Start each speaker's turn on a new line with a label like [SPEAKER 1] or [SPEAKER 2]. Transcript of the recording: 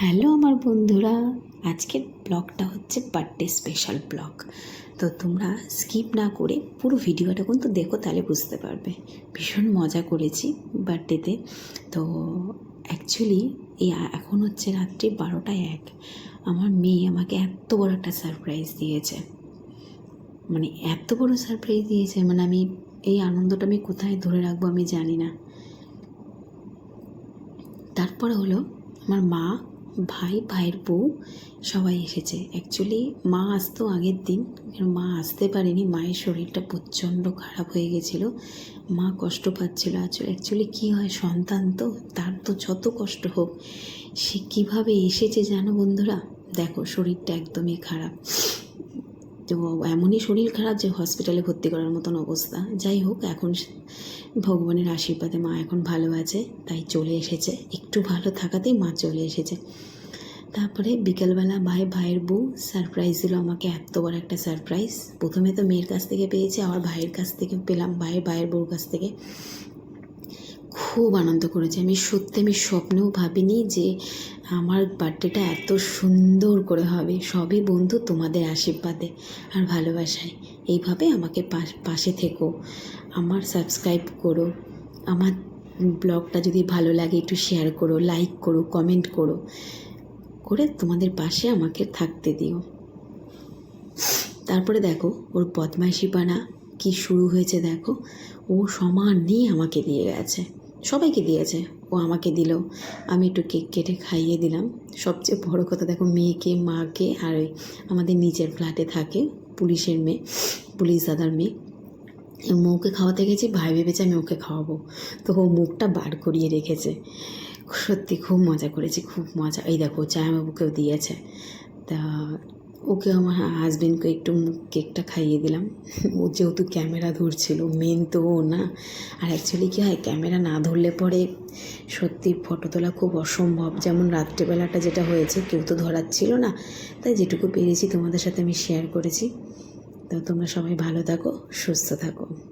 [SPEAKER 1] Hello আমার বন্ধুরা, আজকের ব্লগটা হচ্ছে বার্থডে স্পেশাল ব্লগ। তো তোমরা স্কিপ না করে পুরো ভিডিওটা কিন্তু দেখো, তাহলে বুঝতে পারবে। ভীষণ মজা করেছি বার্থডেতে তো। অ্যাকচুয়ালি এই এখন হচ্ছে রাত্রি বারোটায় এক। আমার মেয়ে আমাকে এত বড় একটা সারপ্রাইজ দিয়েছে। মানে এত বড় সারপ্রাইজ দিয়েছে মানে আমি এই আনন্দটা আমি কোথায় ধরে রাখব আমি জানি না। তারপরে হলো, আমার মা ভাই, ভাইয়ের বউ, সবাই এসেছে। অ্যাকচুয়ালি মা আসতো আগের দিন মা আসতে পারেনি। মায়ের শরীরটা প্রচণ্ড খারাপ হয়ে গেছিল। মা কষ্ট পাচ্ছিল অ্যাকচুয়ালি কী হয়, সন্তান তো, তার তো যত কষ্ট হোক, সে কীভাবে এসেছে জানো বন্ধুরা? দেখো, শরীরটা একদমই খারাপ। তো এমনই শরীর খারাপ যে হসপিটালে ভর্তি করার মতন অবস্থা। যাই হোক, এখন ভগবানের আশীর্বাদে মা এখন ভালো আছে, তাই চলে এসেছে। একটু ভালো থাকাতেই মা চলে এসেছে। তারপরে বিকেলবেলা ভাই ভাইয়ের বউ সারপ্রাইজ দিল আমাকে এত বড় একটা সারপ্রাইজ প্রথমে তো মেয়ের কাছ থেকে পেয়েছি, আবার ভাইয়ের কাছ থেকে পেলাম ভাইয়ের ভাইয়ের বউর কাছ থেকে। খুব আনন্দ করেছি। আমি সত্যি আমি স্বপ্নেও ভাবিনি যে আমার বার্থডেটা এত সুন্দর করে হবে। সবই বন্ধু তোমাদের আশীর্বাদে আর ভালোবাসায়। এইভাবে আমাকে পাশ- পাশে থেকো, আমার সাবস্ক্রাইব করো, আমার ব্লগটা যদি ভালো লাগে একটু শেয়ার করো লাইক করো কমেন্ট করো। করে তোমাদের পাশে আমাকে থাকতে দিও। তারপরে দেখো, ওর বদমাইশিপানা কি শুরু হয়েছে দেখো। ও সমান নিয়ে আমাকে দিয়ে গেছে। সবাইকে দিয়েছে। ও আমাকে দিল। আমি একটু কেক কেটে খাইয়ে দিলাম। সবচেয়ে বড় কথা দেখো, মেয়েকে, মাকে আর ওই আমাদের নিচের ফ্ল্যাটে থাকে পুলিশের মেয়ে, পুলিশ দাদার মেয়ে। মৌকে খাওয়াতে গেছি, ভাই ভেবেছে আমি ওকে খাওয়াবো। তো ও মুখটা বার করিয়ে রেখেছে। সত্যি খুব মজা করেছি, খুব মজা। এই দেখো, জামাইবাবুকেও দিয়েছে। তা ওকে আমার হাজবেন্ডকে একটু কেকটা খাইয়ে দিলাম। ও যেহেতু ক্যামেরা ধরছিল মেন তো ও না। আর অ্যাকচুয়ালি কী হয় ক্যামেরা না ধরলে পরে সত্যি ফটো তোলা খুব অসম্ভব। যেমন রাত্রেবেলাটা যেটা হয়েছে, কেউ তো ধরাচ্ছিল না। তাই যেটুকু পেরেছি তোমাদের সাথে আমি শেয়ার করেছি। তো তোমরা সবাই ভালো থাকো, সুস্থ থাকো।